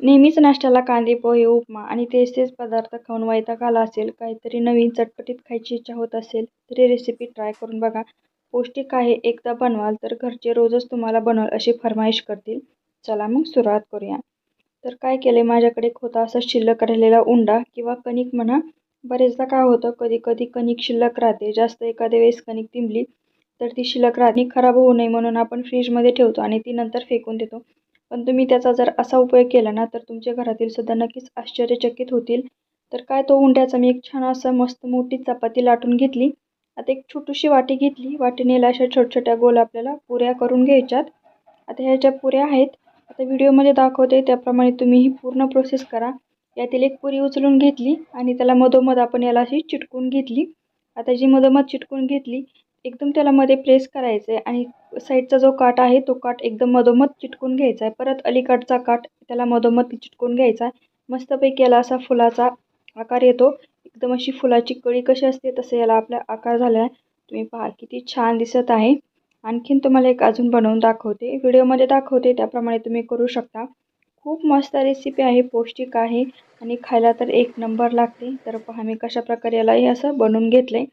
नेहमीच नाश्त्याला कांदे पोहे उपमा आणि तेच तेच पदार्थ खाऊन वैताग आला असेल. काहीतरी नवीन चटपटीत खायची इच्छा होत असेल तर ही रेसिपी ट्राय करून बघा. पौष्टिक आहे एकदा बनवाल तर घरचे रोजच तुम्हाला बनवाल अशी फरमाईश करतील. चला मग सुरुवात करूया. तर काय केले माझ्याकडे खोता होता असा शिल्लक राहिलेला उंडा किंवा कणिक म्हणा. बरेचदा काय होतं? कधी कधी कणिक शिल्लक राहते. जास्त एखाद्या वेळेस कणिक तिंबली तर ती शिल्लक राहते. खराब होऊ नये म्हणून आपण फ्रीजमध्ये ठेवतो आणि ती नंतर फेकून देतो. पण तुम्ही त्याचा जर असा उपयोग केला ना तर तुमच्या घरातील सुद्धा नक्कीच आश्चर्यचकित होतील. तर काय तो उंड्याचा मी एक छान असं मस्त मोठी चपाती लाटून घेतली. आता एक छोटीशी वाटी घेतली. वाटीनेला अशा छोट्या छोट्या गोल आपल्याला पुऱ्या करून घ्यायच्यात. आता ह्या ज्या पुऱ्या आहेत आता व्हिडिओमध्ये दाखवते त्याप्रमाणे तुम्ही ही पूर्ण प्रोसेस करा. यातील एक पुरी उचलून घेतली आणि त्याला मधोमध आपण याला अशी चिटकून घेतली. आता जी मधोमध चिटकून घेतली एकदम त्याला मध्ये प्रेस करायचं आहे आणि साईडचा जो काट आहे तो काट एकदम मधोमध चिटकून घ्यायचा आहे परत अलीकडचा काट त्याला मधोमध चिटकून घ्यायचा आहे मस्तपैकी याला असा फुलाचा आकार येतो. एकदम अशी फुलाची कळी कशी असते तसं याला आपला आकार झाला आहे तुम्ही पहा किती छान दिसत आहे. आणखीन तुम्हाला एक अजून बनवून दाखवते. व्हिडिओमध्ये दाखवते त्याप्रमाणे तुम्ही करू शकता. खूप मस्त रेसिपी आहे पौष्टिक आहे आणि खायला तर एक नंबर लागते. तर पहा मी कशा प्रकारे याला हे असं बनवून घेतलं आहे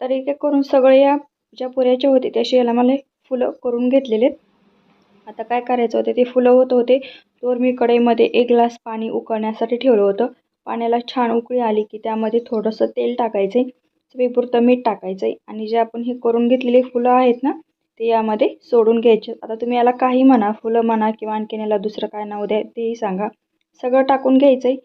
तर एक एक करून सगळे या ज्या पुऱ्याचे होते त्याशी याला मला फुलं करून घेतलेले आता काय करायचं होतं ते फुलं होत होते तर मी कढईमध्ये एक ग्लास पाणी उकळण्यासाठी ठेवलं होतं. पाण्याला छान उकळी आली की त्यामध्ये थोडंसं तेल टाकायचं आहे चवीपुरतं मीठ टाकायचं आहे आणि जे आपण हे करून घेतलेले फुलं आहेत ना ते यामध्ये सोडून घ्यायचे. आता तुम्ही याला काही म्हणा फुलं म्हणा किंवा आणखीन याला दुसरं काय नाव द्या तेही सांगा. सगळं टाकून घ्यायचं आहे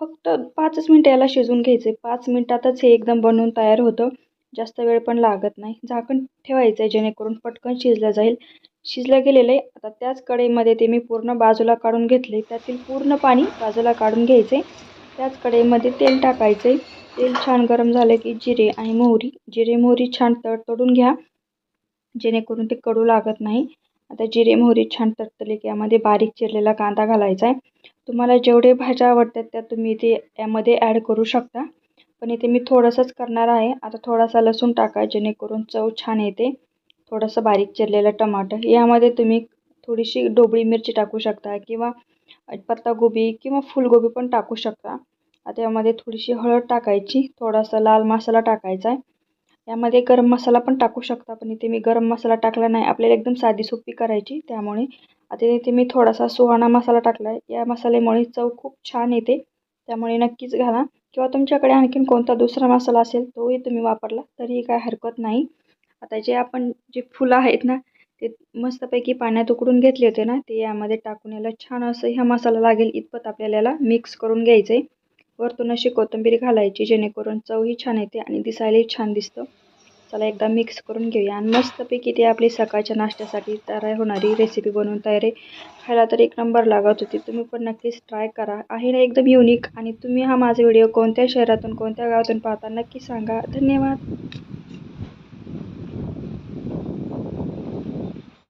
फक्त पाचच मिनटं याला शिजवून घ्यायचं आहे पाच मिनटातच हे एकदम बनवून तयार होतं. जास्त वेळ पण लागत नाही. झाकण ठेवायचं आहे जेणेकरून पटकन शिजलं जाईल. शिजलं गेलेलं आहे आता त्याच कढईमध्ये ते मी पूर्ण बाजूला काढून घेतले. त्यातील पूर्ण पाणी बाजूला काढून घ्यायचे. त्याच कढईमध्ये तेल टाकायचे. तेल छान गरम झालं की जिरे आणि मोहरी. जिरे मोहरी छान तडतडून घ्या जेणेकरून ते कडू लागत नाही. आता जिरे मोहरी छान तडतडले की यामध्ये बारीक चिरलेला कांदा घालायचा आहे. तुम्हाला जेवढे भाज्या आवडतात त्या तुम्ही ते यामध्ये ॲड करू शकता. पण इथे मी थोडंसंच करणार आहे. आता थोडासा लसूण टाका जेणेकरून चव छान येते. थोडंसं बारीक चिरलेलं टमाटर. यामध्ये तुम्ही थोडीशी डोबळी मिरची टाकू शकता किंवा पत्तागोबी किंवा फुलगोबी पण टाकू शकता. आता यामध्ये थोडीशी हळद टाकायची. थोडासा लाल मसाला टाकायचा आहे. यामध्ये गरम मसाला पण टाकू शकता पण इथे मी गरम मसाला टाकला नाही. आपल्याला एकदम साधी सोपी करायची त्यामुळे आता इथे मी थोडासा सुहाणा मसाला टाकला आहे या मसाल्यामुळे चव खूप छान येते. त्यामुळे नक्कीच घाला. किंवा तुमच्याकडे आणखीन कोणता दुसरा मसाला असेल तोही तुम्ही वापरला तरीही काय हरकत नाही. आता जे आपण जे फुलं आहेत ना ते मस्तपैकी पाण्यात उकडून घेतले होते ना ते यामध्ये टाकून याला छान असं ह्या मसाला लागेल इतपत आपल्याला याला मिक्स करून घ्यायचं आहे वरतून अशी कोथिंबीर घालायची जेणेकरून चवही छान येते आणि दिसायलाही छान दिसतं. चला एकदा मिक्स करून घेऊया. आणि मस्तपैकी ते आपली सकाळच्या नाश्त्यासाठी तयार होणारी रेसिपी बनवून तयारी खायला तर एक नंबर लागत होती. तुम्ही पण नक्कीच ट्राय करा. आहे ना एकदम युनिक आणि तुम्ही हा माझा व्हिडिओ कोणत्या शहरातून कोणत्या गावातून पाहता नक्की सांगा. धन्यवाद.